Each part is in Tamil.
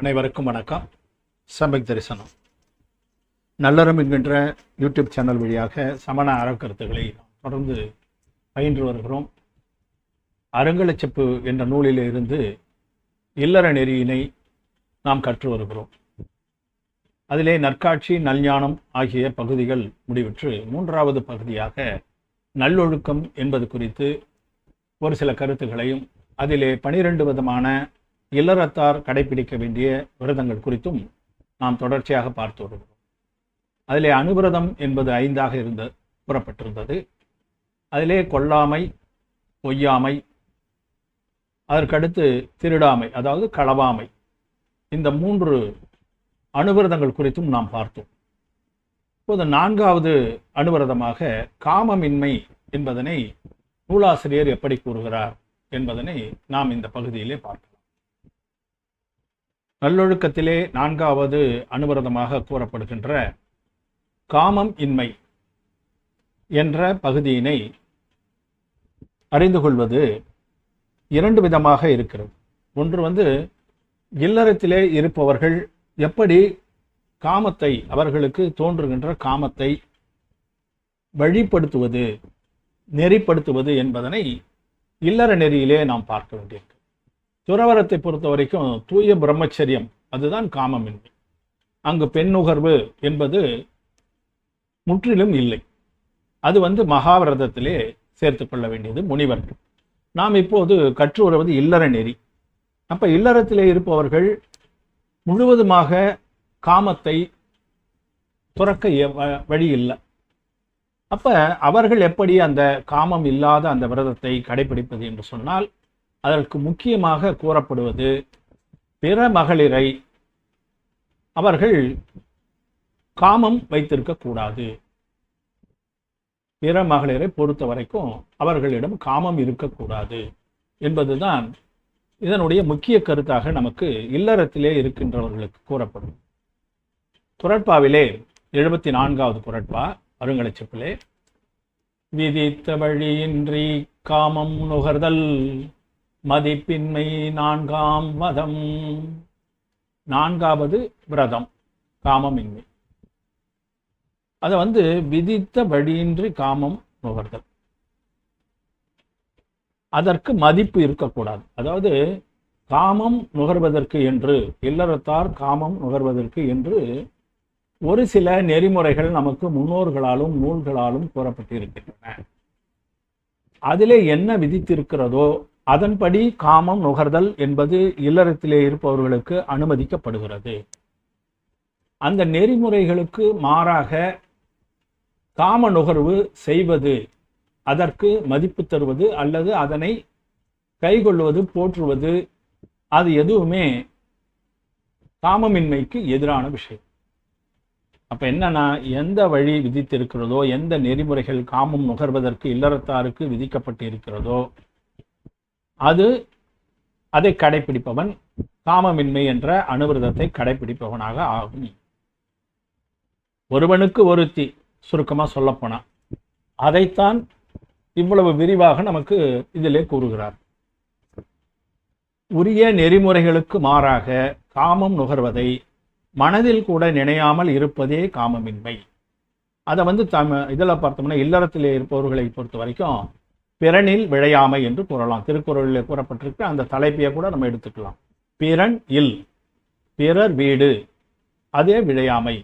அனைவருக்கும் வணக்கம். சம்பக் தரிசனம். நல்லறம் என்கின்ற யூடியூப் சேனல் வழியாக சமண அறக்கருத்துக்களை தொடர்ந்து பயின்று வருகிறோம். அருங்கலச்சப்பு என்ற நூலில் இருந்து இல்லற நெறியினை நாம் கற்று வருகிறோம். அதிலே நற்காட்சி நல்ஞானம் ஆகிய பகுதிகள் முடிவுற்று மூன்றாவது பகுதியாக நல்லொழுக்கம் என்பது குறித்து ஒரு சில கருத்துக்களையும் அதிலே பனிரெண்டு விதமான இல்லறத்தார் கடைபிடிக்க வேண்டிய விரதங்கள் குறித்தும் நாம் தொடர்ச்சியாக பார்த்து வருகிறோம். அதிலே அனுவிரதம் என்பது ஐந்தாக இருந்த கூறப்பட்டிருந்தது. அதிலே கொல்லாமை பொய்யாமை அதற்கடுத்து திருடாமை அதாவது களவாமை இந்த மூன்று அனுவிரதங்கள் குறித்தும் நாம் பார்த்தோம். இப்போது நான்காவது அனுவிரதமாக காமமின்மை என்பதனை நூலாசிரியர் எப்படி கூறுகிறார் என்பதனை நாம் இந்த பகுதியிலே பார்ப்போம் நல்லொழுக்கத்திலே நான்காவது அனுவிரதமாக கூறப்படுகின்ற காமம் இன்மை என்ற பகுதியினை அறிந்து கொள்வது இரண்டு விதமாக இருக்கிறது. ஒன்று வந்து இல்லறத்திலே இருப்பவர்கள் எப்படி காமத்தை அவர்களுக்கு தோன்றுகின்ற காமத்தை வழிப்படுத்துவது நெறிப்படுத்துவது என்பதனை இல்லற நெறியிலே நாம் பார்க்க வேண்டியிருக்கு துறவரத்தை பொறுத்த வரைக்கும் தூய பிரம்மச்சரியம் அதுதான் காமமின்மை. அங்கு பெண் நுகர்வு என்பது முற்றிலும் இல்லை. அது வந்து மகாவிரதத்திலே சேர்த்து கொள்ள வேண்டியது முனிவர்கள் நாம் இப்போது கற்று வருவது இல்லற நெறி. அப்போ இல்லறத்திலே இருப்பவர்கள் முழுவதுமாக காமத்தை துறக்க வ- வழி இல்லை. அப்போ அவர்கள் எப்படி அந்த காமம் இல்லாத அந்த விரதத்தை கடைபிடிப்பது என்று சொன்னால் அதற்கு முக்கியமாக கூறப்படுவது பிற மகளிரை அவர்கள் காமம் வைத்திருக்கக்கூடாது பிற மகளிரை பொறுத்த வரைக்கும் அவர்களிடம் காமம் இருக்கக்கூடாது என்பதுதான் இதனுடைய முக்கிய கருத்தாக நமக்கு இல்லறத்திலே இருக்கின்றவர்களுக்கு கூறப்படும். குரட்பாவிலே எழுபத்தி நான்காவது குரட்பா அருங்கலைச்சிப்பிலே விதித்த வழியின்றி காமம் நுகர்தல். மதிப்பின்மை நான்காம் மதம். நான்காவது விரதம் காமமின்மை. அதை வந்து விதித்த வழியின்றி காமம் நுகர்தல். அதற்கு மதிப்பு இருக்கக்கூடாது. அதாவது காமம் நுகர்வதற்கு என்று இல்லறத்தார் காமம் நுகர்வதற்கு என்று ஒரு சில நெறிமுறைகள் நமக்கு முன்னோர்களாலும் நூல்களாலும் கூறப்பட்டிருக்கின்றன. அதிலே என்ன விதித்திருக்கிறதோ அதன்படி காமம் நுகர்தல் என்பது இல்லறத்திலே இருப்பவர்களுக்கு அனுமதிக்கப்படுகிறது. அந்த நெறிமுறைகளுக்கு மாறாக காம நுகர்வு செய்வது அதற்கு மதிப்பு தருவது அல்லது அதனை கைகொள்வது போற்றுவது அது எதுவுமே காமமின்மைக்கு எதிரான விஷயம். அப்போ என்னன்னா எந்த வழி விதித்திருக்கிறதோ எந்த நெறிமுறைகள் காமம் நுகர்வதற்கு இல்லறத்தாருக்கு விதிக்கப்பட்டு இருக்கிறதோ அது அதை கடைபிடிப்பவன் காமமின்மை என்ற அனுவிரதத்தை கடைபிடிப்பவனாக ஆகும். ஒருவனுக்கு ஒருத்தி சுருக்கமாக சொல்லப்போனா அதைத்தான் இவ்வளவு விரிவாக நமக்கு இதிலே கூறுகிறார். உரிய நெறிமுறைகளுக்கு மாறாக காமம் நுகர்வதை மனதில் கூட நினையாமல் இருப்பதே காமமின்மை. அதை வந்து தம் இதில் பார்த்தோம்னா இல்லறத்திலே இருப்பவர்களை பொறுத்த வரைக்கும் பிறனில் விழையாமை என்று கூறலாம். திருக்குறளில் கூறப்பட்டிருக்கு. அந்த தலைப்பையை கூட நம்ம எடுத்துக்கலாம். பிறன் இல் பிறர் வீடு அதே விழையாமை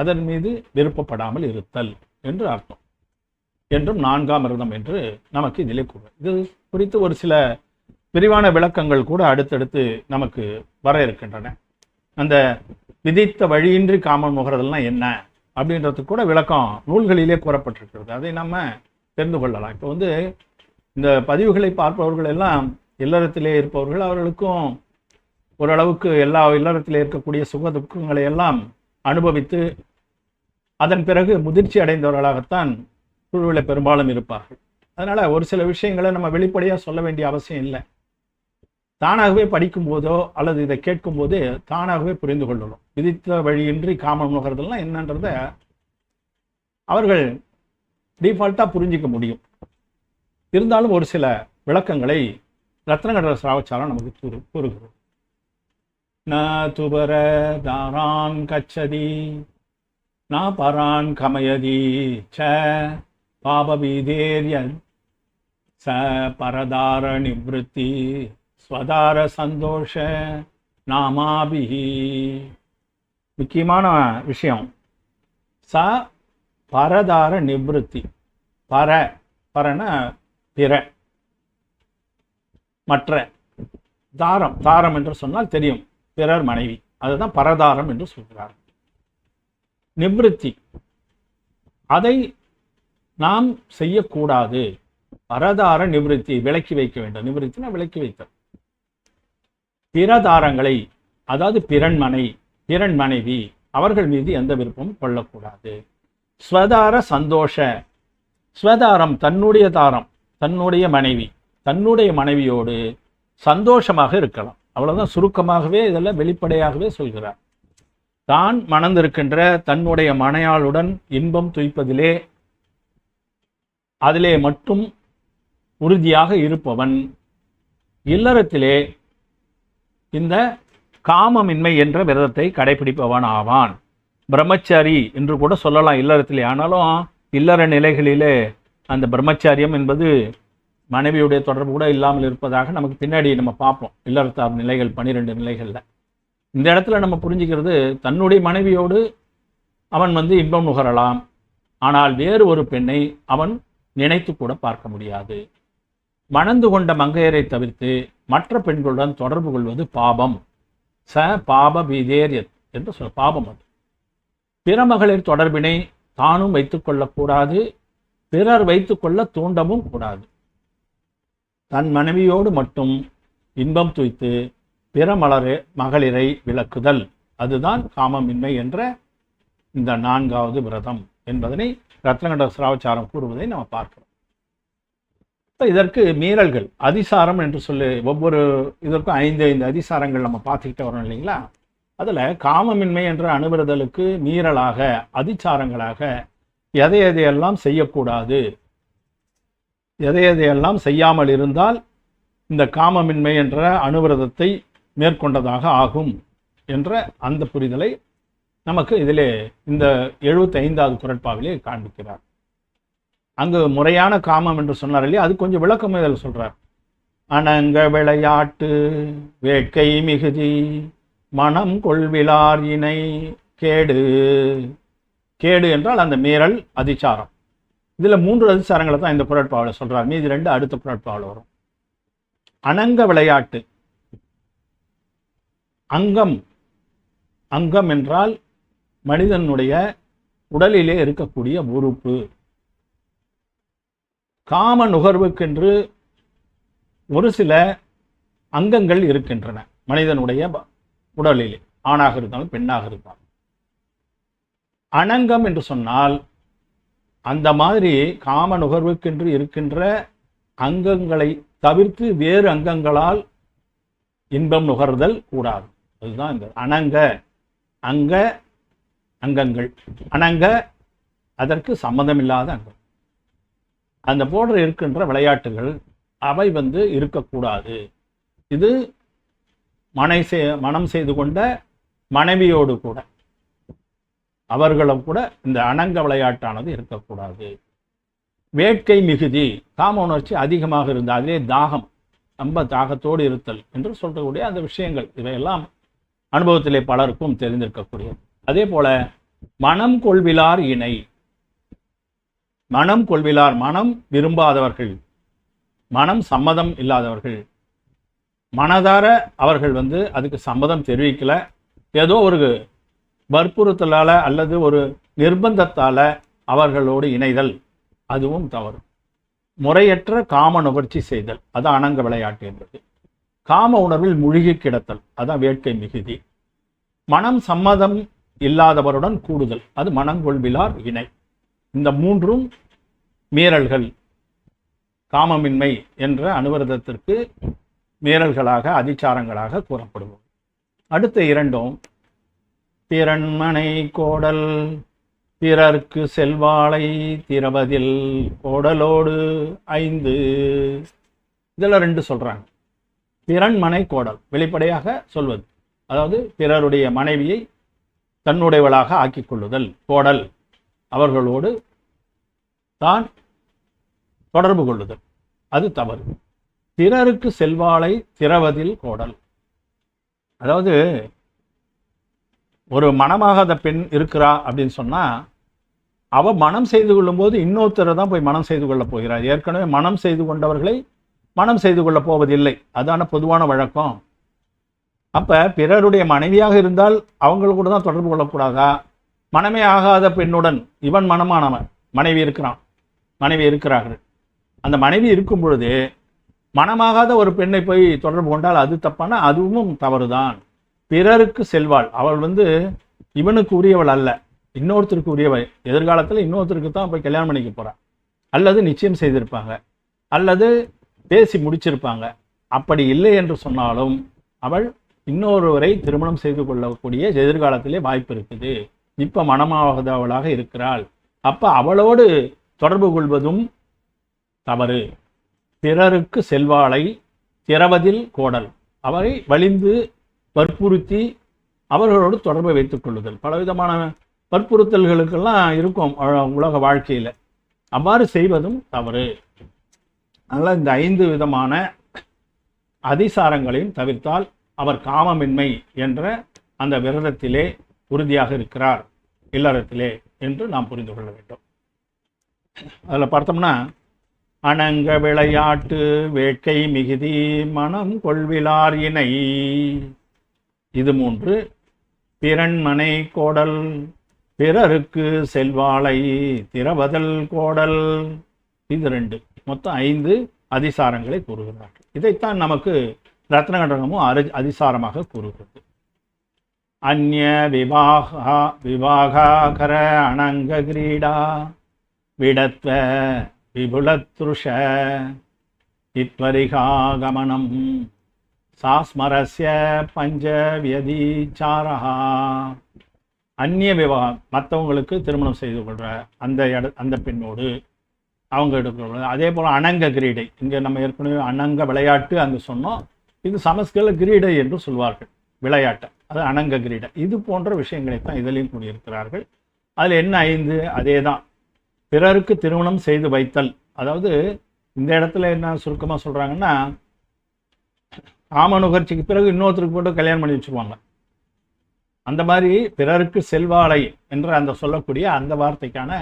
அதன் மீது விருப்பப்படாமல் இருத்தல் என்று அர்த்தம். என்றும் நான்காம் விரதம் என்று நமக்கு இதிலே கூறு இது குறித்து ஒரு சில விரிவான விளக்கங்கள் கூட அடுத்தடுத்து நமக்கு வர இருக்கின்றன. அந்த விதித்த வழியின்றி காமம் நுகர்தல்னா என்ன அப்படின்றது கூட விளக்கம் நூல்களிலே கூறப்பட்டிருக்கிறது. அதை நம்ம தெரிந்து கொள்ளலாம். இப்போ வந்து இந்த பதிவுகளை பார்ப்பவர்கள் எல்லாம் இல்லறத்திலே இருப்பவர்கள் அவர்களுக்கும் ஓரளவுக்கு எல்லா இல்லறத்திலே இருக்கக்கூடிய சுக துக்கங்களை எல்லாம் அனுபவித்து அதன் பிறகு முதிர்ச்சி அடைந்தவர்களாகத்தான் குழுவில் பெரும்பாலும் இருப்பார்கள். அதனால் ஒரு சில விஷயங்களை நம்ம வெளிப்படையாக சொல்ல வேண்டிய அவசியம் இல்லை. தானாகவே படிக்கும்போதோ அல்லது இதை கேட்கும்போது தானாகவே புரிந்து கொள்ளணும். விதித்த வழியின்றி காமம் நுகர்தல்னா என்னன்றத அவர்கள் டிஃபால்ட்டாக புரிஞ்சிக்க முடியும். இருந்தாலும் ஒரு சில விளக்கங்களை ரத்னகடல சிராவச்சாரம் நமக்கு கூறு கூறுகிறோம் ந துபர தாரான் கச்சதி ந பரான் கமயதி ச பாபவீதேரியன் ச பரதார நிவத்தி ஸ்வதார சந்தோஷ நாமாபிஹி. முக்கியமான விஷயம் ச பரதார நிவத்தி பர பரன பிற. மற்ற. தாரம் தாரம் என்று சொன்னால் தெரியும். பிறர் மனைவி. அதுதான் பரதாரம் என்று சொல்கிறார். நிவத்தி அதை நாம் செய்யக்கூடாது. பரதார நிவத்தி விலக்கி வைக்க வேண்டும். நிவத்தினா விலக்கி வைத்தல். பிறதாரங்களை அதாவது பிறன்மனை பிறன் மனைவி அவர்கள் மீது எந்த விருப்பமும் கொள்ளக்கூடாது. ஸ்வதார சந்தோஷ. ஸ்வதாரம் தன்னுடைய தாரம் தன்னுடைய மனைவி தன்னுடைய மனைவியோடு சந்தோஷமாக இருக்கலாம். அவ்வளோதான் சுருக்கமாகவே இதெல்லாம் வெளிப்படையாகவே சொல்கிறார். தான் மணந்திருக்கின்ற தன்னுடைய மனையாளுடன் இன்பம் துய்ப்பதிலே அதிலே மட்டும் உறுதியாக இருப்பவன். இல்லறத்திலே இந்த காமமின்மை என்ற விரதத்தை கடைபிடிப்பவன் ஆவான் பிரம்மச்சாரி என்று கூட சொல்லலாம் இல்லறத்திலே. ஆனாலும் இல்லற நிலைகளிலே அந்த பிரம்மச்சாரியம் என்பது மனைவியுடைய தொடர்பு கூட இல்லாமல் இருப்பதாக நமக்கு பின்னாடி நம்ம பார்ப்போம். இல்லறத்தார் நிலைகள் பன்னிரெண்டு நிலைகளில். இந்த இடத்துல நம்ம புரிஞ்சுக்கிறது தன்னுடைய மனைவியோடு அவன் வந்து இன்பம் நுகரலாம். ஆனால் வேறு ஒரு பெண்ணை அவன் நினைத்து கூட பார்க்க முடியாது. மணந்து கொண்ட மங்கையரை தவிர்த்து மற்ற பெண்களுடன் தொடர்பு கொள்வது பாபம். ச பாப விதேரியத் என்று சொல் பாபம் அது. பிற மகளிர் தொடர்பினை தானும் வைத்துக் கொள்ளக்கூடாது பிறர் வைத்துக்கொள்ள தூண்டவும் கூடாது. தன் மனைவியோடு மட்டும் இன்பம் துய்த்து பிற மலர் மகளிரை விளக்குதல். அதுதான் காமமின்மை என்ற இந்த நான்காவது விரதம் என்பதனை ரத்னகண்ட சிராவச்சாரம் கூறுவதை நம்ம பார்க்கிறோம். இப்போ இதற்கு மீறல்கள் அதிசாரம் என்று சொல்லி ஒவ்வொரு இதற்கும் ஐந்து ஐந்து அதிசாரங்கள் நம்ம பார்த்துக்கிட்டே வரோம் இல்லைங்களா? அதில் காமமின்மை என்ற அணுவிறுதலுக்கு மீறலாக அதிச்சாரங்களாக எதை எதையெல்லாம் செய்யக்கூடாது எதை எதையெல்லாம் செய்யாமல் இருந்தால் இந்த காமமின்மை என்ற அணுவிரதத்தை மேற்கொண்டதாக ஆகும் என்ற அந்த புரிதலை நமக்கு இதிலே இந்த எழுபத்தி ஐந்தாவது குரட்பாவிலே காண்பிக்கிறார். அங்கு முறையான காமம் என்று சொன்னார் இல்லையா? அது கொஞ்சம் விளக்கம் இதில் சொல்றார். அனங்க விளையாட்டு வேட்கை மிகுதி மனம் கொள்விலார் இணை கேடு. கேடு என்றால் அந்த மீறல் அதிச்சாரம். இதில் மூன்று அதிசாரங்களை தான் இந்த புரட்பாவில் சொல்றார். மீதி ரெண்டு அடுத்த புரட்பாவில் வரும். அனங்க விளையாட்டு. அங்கம். அங்கம் என்றால் மனிதனுடைய உடலிலே இருக்கக்கூடிய உறுப்பு. காம நுகர்வுக்கென்று ஒரு சில அங்கங்கள் இருக்கின்றன. மனிதனுடைய உடலிலே ஆணாக இருந்தாலும் பெண்ணாக இருந்தாலும் அனங்கம் என்று சொன்னால் அந்த மாதிரி காம நுகர்வுக்கென்று இருக்கின்ற அங்கங்களை தவிர்த்து வேறு அங்கங்களால் இன்பம் நுகர்தல் கூடாது. அதுதான் இந்த அனங்க அங்க அங்கங்கள். அனங்க அதற்கு சம்மந்தமில்லாத அங்கம். அந்த போன்ற இருக்கின்ற விளையாட்டுகள் அவை வந்து இருக்கக்கூடாது. இது மனை செய் மனம் செய்து கொண்ட மனைவியோடு கூட அவர்களும் கூட இந்த அனங்க விளையாட்டானது இருக்கக்கூடாது. வேட்கை மிகுதி காம உணர்ச்சி அதிகமாக இருந்தால் அதிலே தாகம் ரொம்ப தாகத்தோடு இருத்தல் என்று சொல்லக்கூடிய அந்த விஷயங்கள் இவையெல்லாம் அனுபவத்திலே பலருக்கும் தெரிந்திருக்கக்கூடியது. அதே போல மனம் கொள்விலார் இணை மனம் கொள்விலார் மனம் விரும்பாதவர்கள் மனம் சம்மதம் இல்லாதவர்கள் மனதார அவர்கள் வந்து அதுக்கு சம்மதம் தெரிவிக்கல. ஏதோ ஒரு வற்புறுத்தலால் அல்லது ஒரு நிர்பந்தத்தால் அவர்களோடு இணைதல். அதுவும் தவறு. முறையற்ற காம நுகர்ச்சி செய்தல். அதான் அணங்க விளையாட்டு என்பது. காம உணர்வில் முழுகி கிடத்தல். அதான் வேட்கை மிகுதி. மனம் சம்மதம் இல்லாதவருடன் கூடுதல். அது மனங்கொள்விலார் இணை. இந்த மூன்றும் மீறல்கள். காமமின்மை என்ற அனுவரதத்திற்கு மீறல்களாக அதிச்சாரங்களாக கூறப்படுவோம். அடுத்த இரண்டும் பிறன்மனை கோடல் பிறர்க்கு செல்வாளை திரவதில் கோடலோடு ஐந்து இதில் ரெண்டு சொல்றாங்க. பிறன்மனை கோடல் வெளிப்படையாக சொல்வது. அதாவது பிறருடைய மனைவியை தன்னுடையவளாக ஆக்கிக் கொள்ளுதல் கோடல். அவர்களோடு தான் தொடர்பு கொள்ளுதல். அது தவறு. பிறருக்கு செல்வாளை திறவதில் கோடல். அதாவது ஒரு மனமாகாத பெண் இருக்கிறா அப்படின்னு சொன்னால் அவ மனம் செய்து கொள்ளும்போது இன்னொருத்தரை தான் போய் மனம் செய்து கொள்ளப் போகிறார். ஏற்கனவே மனம் செய்து கொண்டவர்களை மனம் செய்து கொள்ளப் போவதில்லை. அதான பொதுவான வழக்கம். அப்போ பிறருடைய மனைவியாக இருந்தால் அவங்கள கூட தான் தொடர்பு கொள்ளக்கூடாதா? மனமே ஆகாத பெண்ணுடன் இவன் மனமானவன். மனைவி இருக்கிறான். மனைவி இருக்கிறார்கள். அந்த மனைவி இருக்கும் பொழுது மனமாகாத ஒரு பெண்ணை போய் தொடர்பு கொண்டால் அது தப்பான? அதுவும் தவறுதான். பிறருக்கு செல்வாள். அவள் வந்து இவனுக்கு உரியவள் அல்ல. இன்னொருத்தருக்கு உரியவள். எதிர்காலத்தில் இன்னொருத்தருக்கு தான் போய் கல்யாணம் பண்ணிக்க போகிறான் அல்லது நிச்சயம் செய்திருப்பாங்க. அல்லது பேசி முடிச்சிருப்பாங்க. அப்படி இல்லை என்று சொன்னாலும் அவள் இன்னொருவரை திருமணம் செய்து கொள்ளக்கூடிய எதிர்காலத்திலே வாய்ப்பு இருக்குது. இப்போ மனமாகாதவளாக இருக்கிறாள். அப்போ அவளோடு தொடர்பு கொள்வதும் தவறு. பிறருக்கு செல்வாளை திறவதில் கோடல். அவரை வலிந்து வற்புறுத்தி அவர்களோடு தொடர்பை வைத்துக் கொள்ளுதல். பலவிதமான வற்புறுத்தல்களுக்கெல்லாம் இருக்கும் உலக வாழ்க்கையில். அவ்வாறு செய்வதும் தவறு. அதனால் இந்த ஐந்து விதமான அதிசாரங்களையும் தவிர்த்தால் அவர் காமமின்மை என்ற அந்த விரதத்திலே உறுதியாக இருக்கிறார் இல்லறத்திலே என்று நாம் புரிந்து கொள்ள வேண்டும். அதில் பார்த்தோம்னா அணங்க விளையாட்டு வேட்கை மிகுதி மனம் கொள்விலார் இணை. இது மூன்று. பிறன்மனை கோடல் பிறருக்கு செல்வாளை திறவதல் கோடல். இது ரெண்டு. மொத்தம் ஐந்து அதிசாரங்களை கூறுகிறார்கள். இதைத்தான் நமக்கு ரத்னகண்டனமும் அரி அதிசாரமாக கூறுகிறது. அந்நிய விவாகா விவாகாகர அணங்க கிரீடா விடத்வ விபுலத்ருஷ இத்வரிகாகமனம் சாஸ்மரஸ்ய பஞ்ச வியதிச்சாரா அந்நிய விவாகம் மற்றவங்களுக்கு திருமணம் செய்து கொள்கிற அந்த இட அந்த பெண்ணோடு அவங்க எடுக்கிற அதே போல் அனங்க கிரீடை. இங்கே நம்ம ஏற்கனவே அனங்க விளையாட்டு அங்கே சொன்னோம். இது சமஸ்கிருத கிரீடை என்று சொல்வார்கள். விளையாட்டை. அது அனங்க கிரீடை. இது போன்ற விஷயங்களை தான் இதிலையும் கூடியிருக்கிறார்கள் அதில் என்ன ஐந்து? அதே தான் பிறருக்கு திருமணம் செய்து வைத்தல். அதாவது இந்த இடத்துல என்ன சுருக்கமாக சொல்கிறாங்கன்னா காம நுகர்ச்சிக்கு பிறகு இன்னொருத்தருக்கு போட்டு கல்யாணம் பண்ணி வச்சுருவாங்க. அந்த மாதிரி பிறருக்கு செல்வாளை என்ற அந்த சொல்லக்கூடிய அந்த வார்த்தைக்கான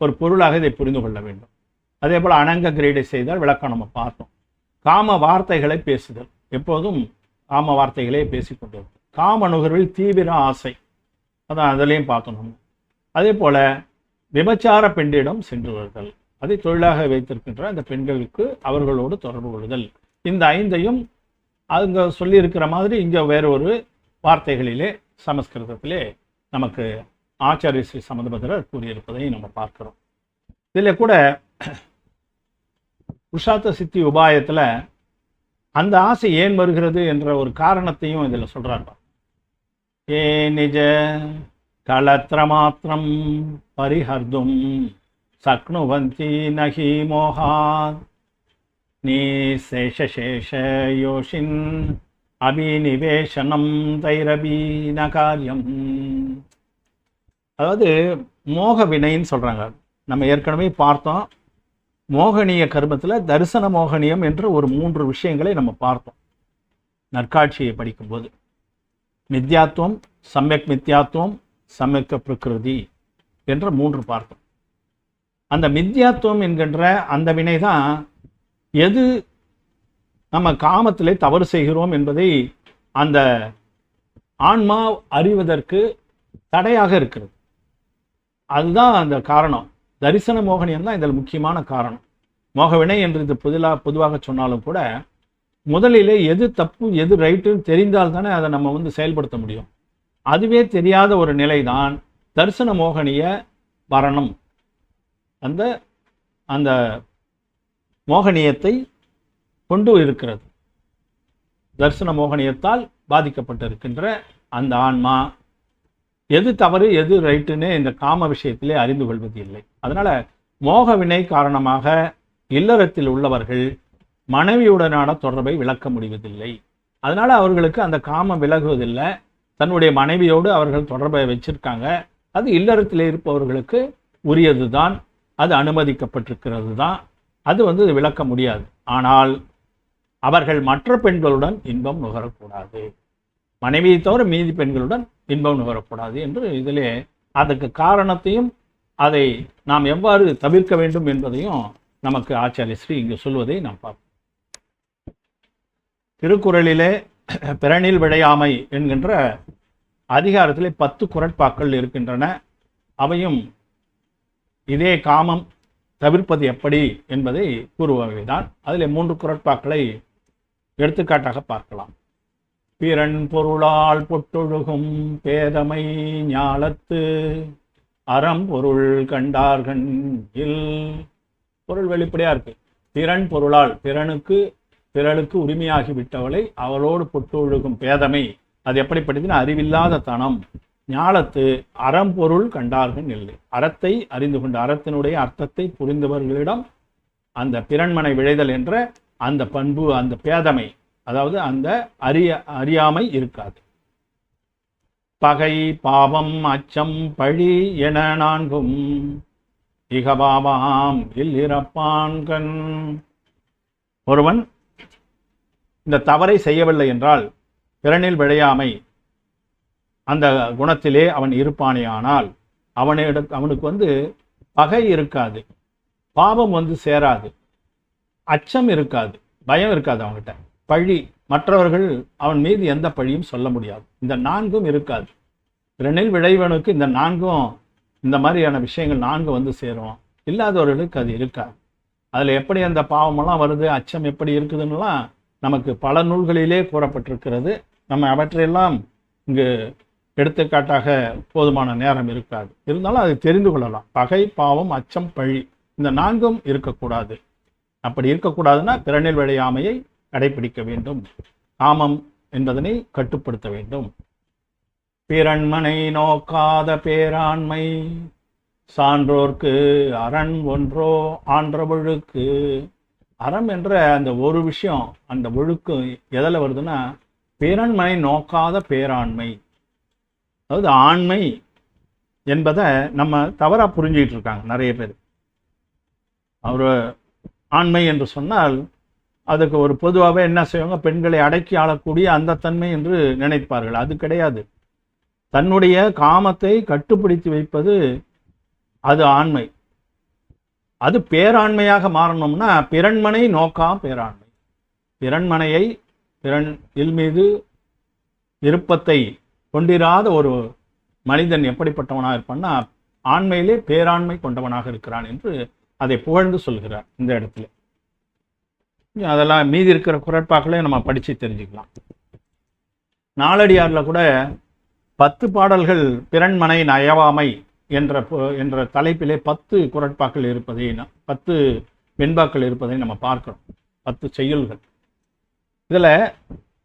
ஒரு பொருளாக இதை புரிந்து கொள்ள வேண்டும். அதே போல் அனங்க கிரீடை செய்தால் விளக்கம் நம்ம பார்த்தோம். காம வார்த்தைகளை பேசுதல். எப்போதும் காம வார்த்தைகளே பேசிக்கொண்டிருக்கும் காம நுகர்வில் தீவிர ஆசை. அதான் அதிலையும் பார்த்தோம் நம்ம. அதே போல் விபச்சார பெண்டிடம் சென்றுவர்கள். அதை தொழிலாக வைத்திருக்கின்ற அந்த பெண்களுக்கு அவர்களோடு தொடர்பு கொள்ளுதல். இந்த ஐந்தையும் அங்க சொல்லியிருக்கிற மாதிரி இங்கே வேற ஒரு வார்த்தைகளிலே சமஸ்கிருதத்திலே நமக்கு ஆச்சாரிய ஸ்ரீ சமந்தபத்திரர் கூறியிருப்பதை நம்ம பார்க்கிறோம். இதில் கூட புருஷார்த்த சித்தி உபாயத்தில் அந்த ஆசை ஏன் வருகிறது என்ற ஒரு காரணத்தையும் இதில் சொல்கிறார் ஏ நிஜ கலத்திர மாத்திரம் பரிஹர்தும் சக்னுவந்தி நகி மோகாத் நீ சேஷசேஷ யோஷின் அபிநிவேஷனம் தைரபீன காரியம் அதாவது மோக வினைன்னு சொல்கிறாங்க நம்ம ஏற்கனவே பார்த்தோம். மோகனிய கர்மத்தில் தரிசன மோகனியம் என்று ஒரு மூன்று விஷயங்களை நம்ம பார்த்தோம். நற்காட்சியை படிக்கும்போது. மித்யாத்துவம் சமயக் மித்யாத்துவம் சமக்க பிரகிருதி என்ற மூன்று பார்த்தோம். அந்த மித்யாத்துவம் என்கின்ற அந்த வினை தான் எது நம்ம காமத்திலே தவறு செய்கிறோம் என்பதை அந்த ஆன்மா அறிவதற்கு தடையாக இருக்கிறது. அதுதான் அந்த காரணம். தரிசன மோகனியம் தான் இதில் முக்கியமான காரணம். மோகவினை என்று இது புதிலாக பொதுவாக சொன்னாலும் கூட முதலிலே எது தப்பு எது ரைட்டுன்னு தெரிந்தால் தானே அதை நம்ம வந்து செயல்படுத்த முடியும். அதுவே தெரியாத ஒரு நிலைதான் தரிசன மோகனிய வரணும். அந்த அந்த மோகனியத்தை கொண்டு இருக்கிறது. தரிசன மோகனியத்தால் பாதிக்கப்பட்டிருக்கின்ற அந்த ஆன்மா எது தவறு எது ரைட்டுன்னு இந்த காம விஷயத்திலே அறிந்து கொள்வது இல்லை. அதனால மோக வினை காரணமாக இல்லறத்தில் உள்ளவர்கள் மனைவியுடனான தொடர்பை விளக்க முடிவதில்லை. அதனால அவர்களுக்கு அந்த காமம் விலகுவதில்லை. தன்னுடைய மனைவியோடு அவர்கள் தொடர்பை வச்சிருக்காங்க. அது இல்லறத்தில் இருப்பவர்களுக்கு உரியது தான் அது அனுமதிக்கப்பட்டிருக்கிறது தான் அது வந்து விளக்க முடியாது. ஆனால் அவர்கள் மற்ற பெண்களுடன் இன்பம் நுகரக்கூடாது. மனைவியை தவிர மீதி பெண்களுடன் இன்பம் நுகரக்கூடாது என்று இதிலே அதுக்கு காரணத்தையும் அதை நாம் எவ்வாறு தவிர்க்க வேண்டும் என்பதையும் நமக்கு ஆச்சாரிய ஸ்ரீ இங்கு சொல்வதை நாம் பார்ப்போம். திருக்குறளிலே பிறனில் விழையாமை என்கின்ற அதிகாரத்திலே பத்து குரட்பாக்கள் இருக்கின்றன. அவையும் இதே காமம் தவிர்ப்பது எப்படி என்பதை கூறுபவைதான். அதில் மூன்று குரட்பாக்களை எடுத்துக்காட்டாக பார்க்கலாம். பிறன் பொருளால் பொட்டொழுகும் பேதமை ஞாலத்து அறம் பொருள் கண்டார்கண் இல். பொருள் வெளிப்படையாக இருக்கு. பிறன் பொருளால் பிறனுக்கு பிறருக்கு உரிமையாகி விட்டவளை அவளோடு பொட்டொழுகும் பேதமை. அது எப்படிப்பட்டதுன்னா அறிவில்லாத தனம். ஞாலத்து அறம்பொருள் கண்டார்கள் இல்லை. அறத்தை அறிந்து கொண்ட அறத்தினுடைய அர்த்தத்தை புரிந்தவர்களிடம் அந்த பிறன்மனை விழைதல் என்ற அந்த பண்பு அந்த பேதமை அதாவது அந்த அறிய அறியாமை இருக்காது. பகை பாவம் அச்சம் பழி என நான்கும். இகபாவாம் இல் இறப்பான்கண் ஒருவன் இந்த தவறை செய்யவில்லை என்றால் பிறனில் விழையாமை. அந்த குணத்திலே அவன் இருப்பானேயானால் அவனிட அவனுக்கு வந்து பகை இருக்காது பாவம் வந்து சேராது அச்சம் இருக்காது பயம் இருக்காது அவன்கிட்ட. பழி மற்றவர்கள் அவன் மீது எந்த பழியும் சொல்ல முடியாது. இந்த நான்கும் இருக்காது. பிறனில் விளைவனுக்கு இந்த நான்கும் இந்த மாதிரியான விஷயங்கள் நான்கு வந்து சேரும். இல்லாதவர்களுக்கு அது இருக்காது. அதில் எப்படி அந்த பாவமெல்லாம் வருது அச்சம் எப்படி இருக்குதுன்னெலாம் நமக்கு பல நூல்களிலே கூறப்பட்டிருக்கிறது. நம்ம அவற்றையெல்லாம் இங்கு எடுத்துக்காட்டாக போதுமான நேரம் இருக்காது. இருந்தாலும் அதை தெரிந்து கொள்ளலாம். பகை பாவம் அச்சம் பழி இந்த நான்கும் இருக்கக்கூடாது. அப்படி இருக்கக்கூடாதுன்னா திறனில் விளையாமையை கடைபிடிக்க வேண்டும். காமம் என்பதனை கட்டுப்படுத்த வேண்டும். பிறன்மனை நோக்காத பேராண்மை சான்றோர்க்கு அரண் ஒன்றோ ஆன்றவழுக்கு. அறம் என்ற அந்த ஒரு விஷயம் அந்த ஒழுக்கம் எதில் வருதுன்னா பிறன்மனை நோக்காத பேராண்மை. அதாவது ஆண்மை என்பதை நம்ம தவறாக புரிஞ்சுக்கிட்டு இருக்காங்க நிறைய பேர். அவர் ஆண்மை என்று சொன்னால் அதுக்கு ஒரு பொதுவாகவே என்ன செய்வாங்க பெண்களை அடக்கி ஆளக்கூடிய அந்த தன்மை என்று நினைப்பார்கள். அது கிடையாது. தன்னுடைய காமத்தை கட்டுப்படுத்தி வைப்பது அது ஆண்மை. அது பேராண்மையாக மாறணும்னா பிறன்மனை நோக்கா பேராண்மை. பிறன்மனையை பிறன் இல் மீது விருப்பத்தை கொண்டிராத ஒரு மனிதன் எப்படிப்பட்டவனாக இருப்பான்னா ஆண்மையிலே பேராண்மை கொண்டவனாக இருக்கிறான் என்று அதை புகழ்ந்து சொல்கிறார் இந்த இடத்துல. அதெல்லாம் மீதி இருக்கிற குரட்பாக்களே நம்ம படித்து தெரிஞ்சுக்கலாம். நாளடியாரில் கூட பத்து பாடல்கள் பிறன்மனை நயவாமை என்ற என்ற தலைப்பிலே பத்து குரட்பாக்கள் இருப்பதை ந- பத்து வெண்பாக்கள் இருப்பதை நம்ம பார்க்கிறோம். பத்து செய்யுள்கள் இதில்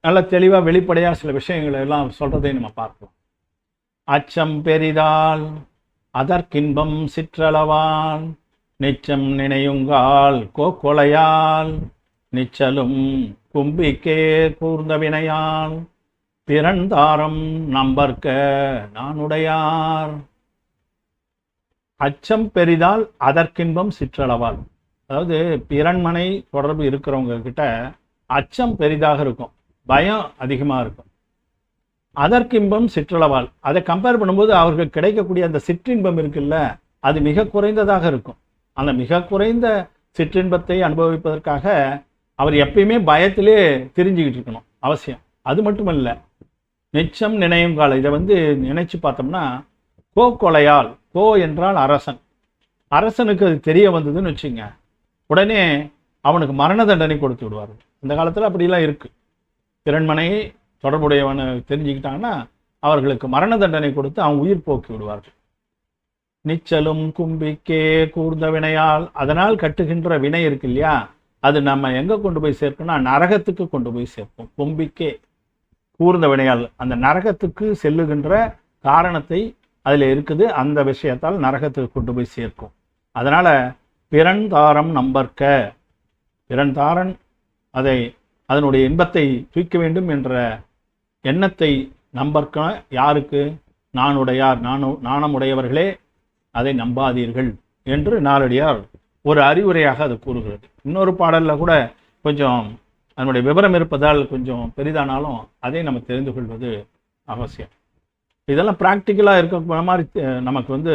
நல்ல தெளிவாக வெளிப்படையாக சில விஷயங்களை எல்லாம் சொல்கிறதை நம்ம பார்க்கலாம் அச்சம் பெரிதால் அதற்கின்பம் சிற்றளவால் நிச்சம் நினையுங்கால் கோக்கொலையால் நிச்சலும் கும்பிக்கே கூர்ந்த வினையால் பிறந்தாரம் நம்பர்க்க நானுடையார். அச்சம் பெரிதால் அதற்கின்பம் சிற்றளவால். அதாவது பிறன்மனை தொடர்பு இருக்கிறவங்க கிட்ட அச்சம் பெரிதாக இருக்கும். பயம் அதிகமாக இருக்கும். அதற்கின்பம் சிற்றளவால். அதை கம்பேர் பண்ணும்போது அவர்கள் கிடைக்கக்கூடிய அந்த சிற்றின்பம் இருக்குல்ல அது மிக குறைந்ததாக இருக்கும். அந்த மிக குறைந்த சிற்றின்பத்தை அனுபவிப்பதற்காக அவர் எப்பயுமே பயத்திலே தெரிஞ்சுக்கிட்டு இருக்கணும். அவசியம். அது மட்டும் இல்லை நிச்சம் நினையும் காலம் இதை வந்து நினைச்சு பார்த்தோம்னா கோ கொலையால் கோ என்றால் அரசன். அரசனுக்கு அது தெரிய வந்ததுன்னு வச்சுங்க. உடனே அவனுக்கு மரண தண்டனை கொடுத்து விடுவார். இந்த காலத்தில் அப்படிலாம் இருக்குது திறன்மனையை தொடர்புடையவனை தெரிஞ்சுக்கிட்டாங்கன்னா அவர்களுக்கு மரண தண்டனை கொடுத்து அவன் உயிர் போக்கி விடுவார்கள். நிச்சலும் கும்பிக்கே கூர்ந்த வினையால் அதனால் கட்டுகின்ற வினை இருக்கு இல்லையா? அது நம்ம எங்கே கொண்டு போய் சேர்க்கணும்னா நரகத்துக்கு கொண்டு போய் சேர்ப்போம். கும்பிக்கே கூர்ந்த வினையால் அந்த நரகத்துக்கு செல்லுகின்ற காரணத்தை அதில் இருக்குது அந்த விஷயத்தால் நரகத்துக்கு கொண்டு போய் சேர்க்கும். அதனால பிறன்தாரம் நம்பர்க்க பிறன்தாரன் அதை அதனுடைய இன்பத்தை தூக்க வேண்டும் என்ற எண்ணத்தை நம்பர்க்க யாருக்கு? நானுடையார் நானு நாணமுடையவர்களே அதை நம்பாதீர்கள் என்று நாளடியார் ஒரு அறிவுரையாக அது கூறுகிறது. இன்னொரு பாடலில் கூட கொஞ்சம் அதனுடைய விவரம் இருப்பதால் கொஞ்சம் பெரிதானாலும் அதை நம்ம தெரிந்து கொள்வது அவசியம். இதெல்லாம் ப்ராக்டிக்கலாக இருக்க மாதிரி நமக்கு வந்து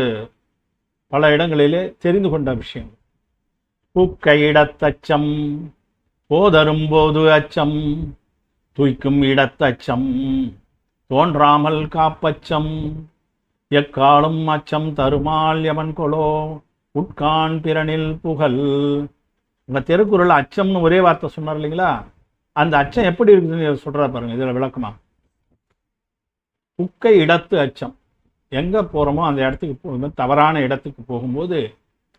பல இடங்களிலே தெரிந்து கொண்ட விஷயம். பூக்க இடத்தச்சம் போதரும் போது அச்சம் தூய்க்கும் இடத்தச்சம் தோன்றாமல் காப்பச்சம் எக்காலும் அச்சம் தருமால் எவன் கொலோ உட்கான் பிறனில் புகழ். இந்த திருக்குறள் அச்சம்னு ஒரே வார்த்தை சொன்னார் இல்லைங்களா? அந்த அச்சம் எப்படி இருக்குதுன்னு சொல்கிறா பாருங்க இதில் விளக்கமாக புக்க இடத்து அச்சம். எங்கே போகிறோமோ அந்த இடத்துக்கு போகும்போது தவறான இடத்துக்கு போகும்போது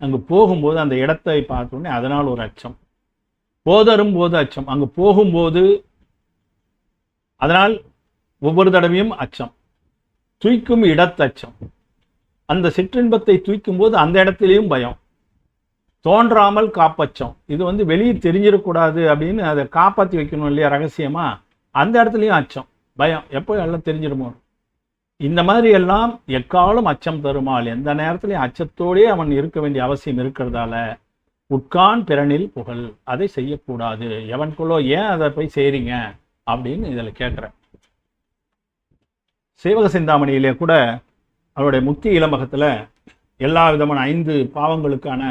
அங்கே போகும்போது அந்த இடத்தை பார்த்த உடனே அதனால் ஒரு அச்சம். போதரும் போது அச்சம். அங்கே போகும்போது அதனால் ஒவ்வொரு தடவையும் அச்சம். தூய்க்கும் இடத்தச்சம் அந்த சிற்றின்பத்தை தூய்க்கும் போது அந்த இடத்துலையும் பயம். தோன்றாமல் காப்பச்சம். இது வந்து வெளியே தெரிஞ்சிடக்கூடாது அப்படின்னு அதை காப்பாற்றி வைக்கணும் இல்லையா ரகசியமாக அந்த இடத்துலையும் அச்சம். பயம். எப்போ எல்லாம் தெரிஞ்சிடுமோ? இந்த மாதிரி எல்லாம் எக்காலம் அச்சம் தருமாள் எந்த நேரத்திலையும் அச்சத்தோடே அவன் இருக்க வேண்டிய அவசியம் இருக்கிறதால உட்கான் பிறனில் புகழ். அதை செய்யக்கூடாது. எவன்குள்ளோ ஏன் அதை போய் செய்றீங்க அப்படின்னு இதில் கேட்குறேன் சேவக சிந்தாமணியிலே கூட அவருடைய முக்தி இளம்பகத்தில் எல்லா விதமான ஐந்து பாவங்களுக்கான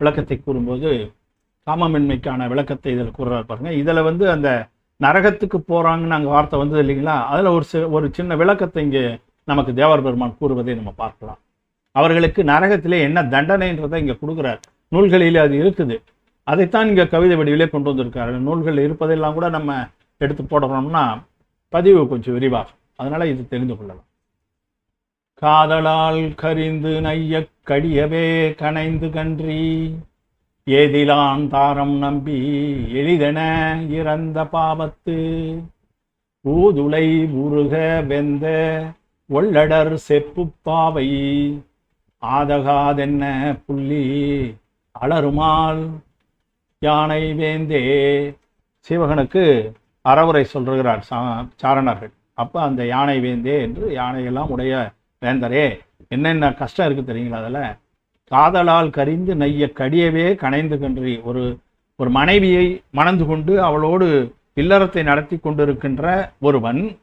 விளக்கத்தை கூறும்போது காமமின்மைக்கான விளக்கத்தை இதில் கூறுறாரு பாருங்க. இதில் வந்து அந்த நரகத்துக்கு போறாங்கன்னு அங்கே வார்த்தை வந்தது இல்லைங்களா? அதில் ஒரு சி ஒரு சின்ன விளக்கத்தை இங்கே நமக்கு தேவர் பெருமான் கூறுவதை நம்ம பார்க்கலாம். அவர்களுக்கு நரகத்திலே என்ன தண்டனைன்றதை இங்கே கொடுக்குறார். நூல்களிலே அது இருக்குது. அதைத்தான் இங்கே கவிதை வடிவிலே கொண்டு வந்திருக்காரு நூல்கள் இருப்பதெல்லாம் கூட நம்ம எடுத்து போடுறோம்னா பதிவு கொஞ்சம் விரிவாகும். அதனால இது தெரிந்து கொள்ளலாம். காதலால் கரிந்து நையக் கடியவே கனைந்து கன்றி ஏதிலான் தாரம் நம்பி எளிதென இறந்த பாவத்து ஊதுளை உருக வெந்த ஒள்ளடர் செப்புப்பாவை ஆதகாதென்ன புள்ளி? அலருமாள் யானை வேந்தே. சிவகனுக்கு அறவுரை சொல்கிறார் சா- சாரணர்கள். அப்போ அந்த யானை வேந்தே என்று யானையெல்லாம் உடைய வேந்தரே என்னென்ன கஷ்டம் இருக்குது தெரியுங்களா அதில்? காதலால் கரிந்து நெய்ய கடியவே கனைந்து கன்றி ஒரு ஒரு மனைவியை மணந்து கொண்டு அவளோடு இல்லறத்தை நடத்தி கொண்டிருக்கின்ற ஒருவன்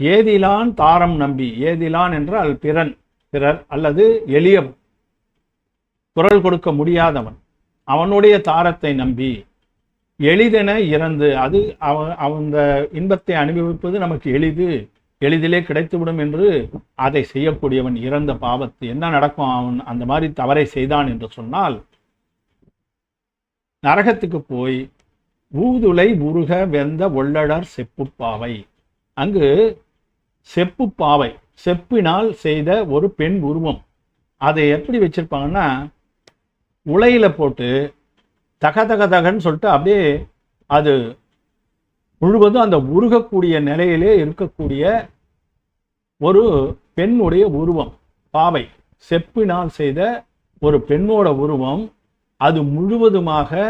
ஏதிலான் தாரம் நம்பி ஏதிலான் என்றால் பிறன் பிறர் அல்லது எளிய குரல் கொடுக்க முடியாதவன். அவனுடைய தாரத்தை நம்பி எளிதென இறந்து அது அவ அந்த இன்பத்தை அனுபவிப்பது நமக்கு எளிது எளிதிலே கிடைத்துவிடும் என்று அதை செய்யக்கூடியவன் இறந்த பாவத்து. என்ன நடக்கும்? அவன் அந்த மாதிரி தவறை செய்தான் என்று சொன்னால் நரகத்துக்கு போய் ஊதுலை உருக வெந்த ஒள்ளடர் செப்புப்பாவை அங்கு செப்பு பாவை செப்பினால் செய்த ஒரு பெண் உருவம். அதை எப்படி வச்சிருப்பாங்கன்னா உலையில் போட்டு தக தக தகன்னு சொல்லிட்டு அப்படியே அது முழுவதும் அந்த உருகக்கூடிய நிலையிலே இருக்கக்கூடிய ஒரு பெண்ணுடைய உருவம் பாவை. செப்பினால் செய்த ஒரு பெண்ணோட உருவம் அது முழுவதுமாக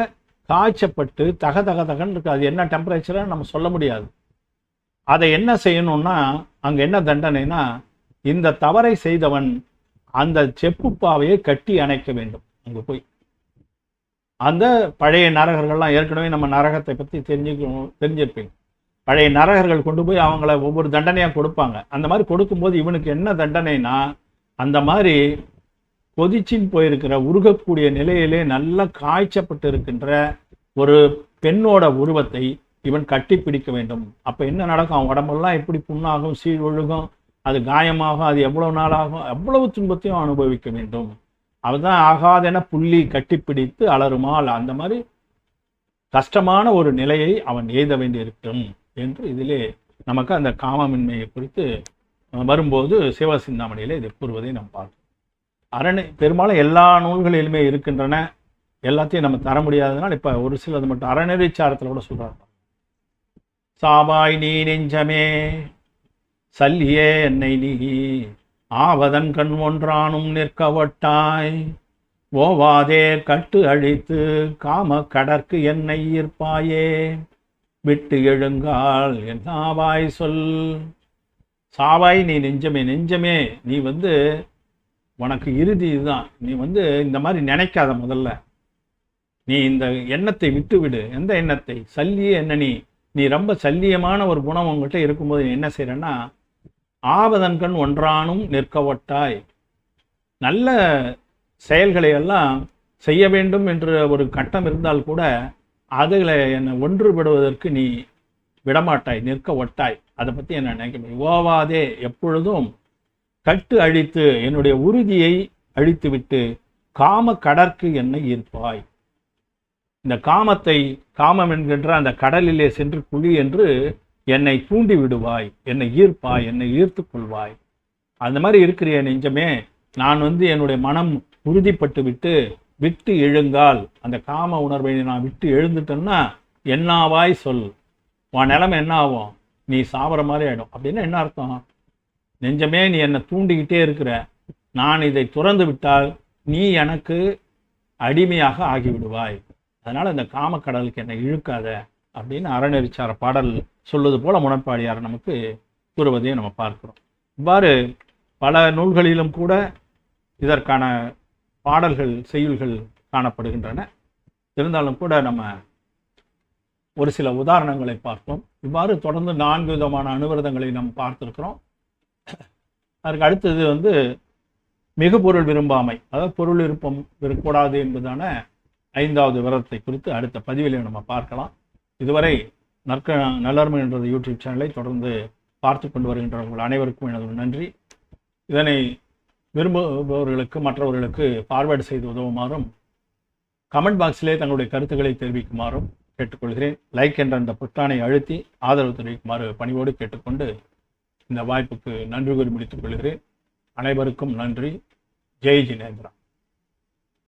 காய்ச்சப்பட்டு தக தக தகன்னு இருக்குது அது என்ன டெம்பரேச்சராக நம்ம சொல்ல முடியாது. அதை என்ன செய்யணும்னா அங்கே என்ன தண்டனைனா இந்த தவறை செய்தவன் அந்த செப்பு பாவையை கட்டி அணைக்க வேண்டும். அங்கே போய். அந்த பழைய நரகர்கள்லாம் ஏற்கனவே நம்ம நரகத்தை பற்றி தெரிஞ்சுக்கணும் தெரிஞ்சிருப்பீங்க. பழைய நரகர்கள் கொண்டு போய் அவங்கள ஒவ்வொரு தண்டனையாக கொடுப்பாங்க. அந்த மாதிரி கொடுக்கும்போது இவனுக்கு என்ன தண்டனைனா அந்த மாதிரி கொதிச்சின்னு போயிருக்கிற உருகக்கூடிய நிலையிலே நல்லா காய்ச்சப்பட்டு இருக்கின்ற ஒரு பெண்ணோட உருவத்தை இவன் கட்டி பிடிக்க வேண்டும். அப்போ என்ன நடக்கும்? அவன் உடம்பெல்லாம் எப்படி புண்ணாகும் சீழ் ஒழுகும் அது காயமாகும் அது எவ்வளவு நாளாகும் எவ்வளவு துன்பத்தையும் அனுபவிக்க வேண்டும். அவதான் ஆகாதென புள்ளி கட்டிப்பிடித்து அலருமால் அந்த மாதிரி கஷ்டமான ஒரு நிலையை அவன் எய்த வேண்டியிருக்கும் என்று இதிலே நமக்கு அந்த காமமின்மையை குறித்து வரும்போது சிவசிந்தாமணியிலே இதை கூறுவதை நாம் பார்க்கிறோம் அரணை பெரும்பாலும் எல்லா நூல்களிலுமே இருக்கின்றன. எல்லாத்தையும் நம்ம தர முடியாததுனால் இப்போ ஒரு சிலது மட்டும் அறநெறிச்சாரத்தில் கூட சொல்றாங்க. சாவாய் நீ நெஞ்சமே சல்லியே என்னை நீ. ஆவதன் கண் ஒன்றானும் நிற்கவட்டாய் ஓவாதே கட்டு அழித்து காம கடற்கு என்னை ஈர்ப்பாயே. விட்டு எழுங்கால் என்னாவாய் சொல். சாவாய் நீ நெஞ்சமே நெஞ்சமே நீ வந்து உனக்கு இறுதி இதுதான். நீ வந்து இந்த மாதிரி நினைக்காத முதல்ல. நீ இந்த எண்ணத்தை விட்டுவிடு. எந்த எண்ணத்தை? சல்லியே என்ன நீ. நீ ரொம்ப சல்லியமான ஒரு குணம் உங்கள்கிட்ட இருக்கும்போது நீ என்ன செய்யறன்னா ஆவதன்கண் ஒன்றானும் நிற்கவட்டாய். நல்ல செயல்களை எல்லாம் செய்ய வேண்டும் என்ற ஒரு கட்டம் இருந்தால் கூட அதில் என்னை ஒன்றுபடுவதற்கு நீ விடமாட்டாய் நிற்க ஒட்டாய் அதை பற்றி என்ன நினைக்க ஓவாதே எப்பொழுதும் கட்டு அழித்து என்னுடைய உறுதியை அழித்துவிட்டு காம கடற்கு என்னை ஈர்ப்பாய். இந்த காமத்தை காமம் என்கின்ற அந்த கடலிலே சென்று குழி என்று என்னை தூண்டி விடுவாய் என்னை ஈர்ப்பாய் என்னை ஈர்த்து கொள்வாய். அந்த மாதிரி இருக்கிற நெஞ்சமே. நான் வந்து என்னுடைய மனம் உறுதிப்பட்டு விட்டு விட்டு எழுங்கால் அந்த காம உணர்வை நான் விட்டு எழுந்துட்டேன்னா என்னாவாய் சொல். உன் நிலைமை என்ன ஆகும்? நீ சாவர மாதிரி ஆகிடும் அப்படின்னா என்ன அர்த்தம்? நெஞ்சமே நீ என்னை தூண்டிக்கிட்டே இருக்கிற. நான் இதை துறந்து விட்டால் நீ எனக்கு அடிமையாக ஆகிவிடுவாய். அதனால் இந்த காமக்கடலுக்கு என்னை இழுக்காத அப்படின்னு அறநெறிச்சார பாடல் சொல்வது போல முனப்பாடியார் நமக்கு கூறுவதையும் நம்ம பார்க்கிறோம். இவ்வாறு பல நூல்களிலும் கூட இதற்கான பாடல்கள் செய்யுள்கள் காணப்படுகின்றன. இருந்தாலும் கூட நம்ம ஒரு சில உதாரணங்களை பார்ப்போம். இவ்வாறு தொடர்ந்து நான்கு விதமான அனுவிரதங்களை நாம் பார்த்திருக்கிறோம். அதற்கு அடுத்தது வந்து மிகு பொருள் விரும்பாமை. அதாவது பொருள் விருப்பம் இருக்கக்கூடாது என்பதான ஐந்தாவது விரதத்தை குறித்து அடுத்த பதிவிலே நம்ம பார்க்கலாம். இதுவரை நற்க நல்லர்மை என்ற யூடியூப் சேனலை தொடர்ந்து பார்த்து கொண்டு வருகின்றவர்கள் அனைவருக்கும் எனது நன்றி. இதனை விரும்புபவர்களுக்கு மற்றவர்களுக்கு ஃபார்வேர்டு செய்து உதவுமாறும் கமெண்ட் பாக்ஸிலே தங்களுடைய கருத்துக்களை தெரிவிக்குமாறும் கேட்டுக்கொள்கிறேன். லைக் என்ற அந்த புத்தானை அழுத்தி ஆதரவு தெரிவிக்குமாறு பணிவோடு கேட்டுக்கொண்டு இந்த வாய்ப்புக்கு நன்றி கூறி முடித்துக் கொள்கிறேன். அனைவருக்கும் நன்றி. ஜெய் ஜினேந்திரா.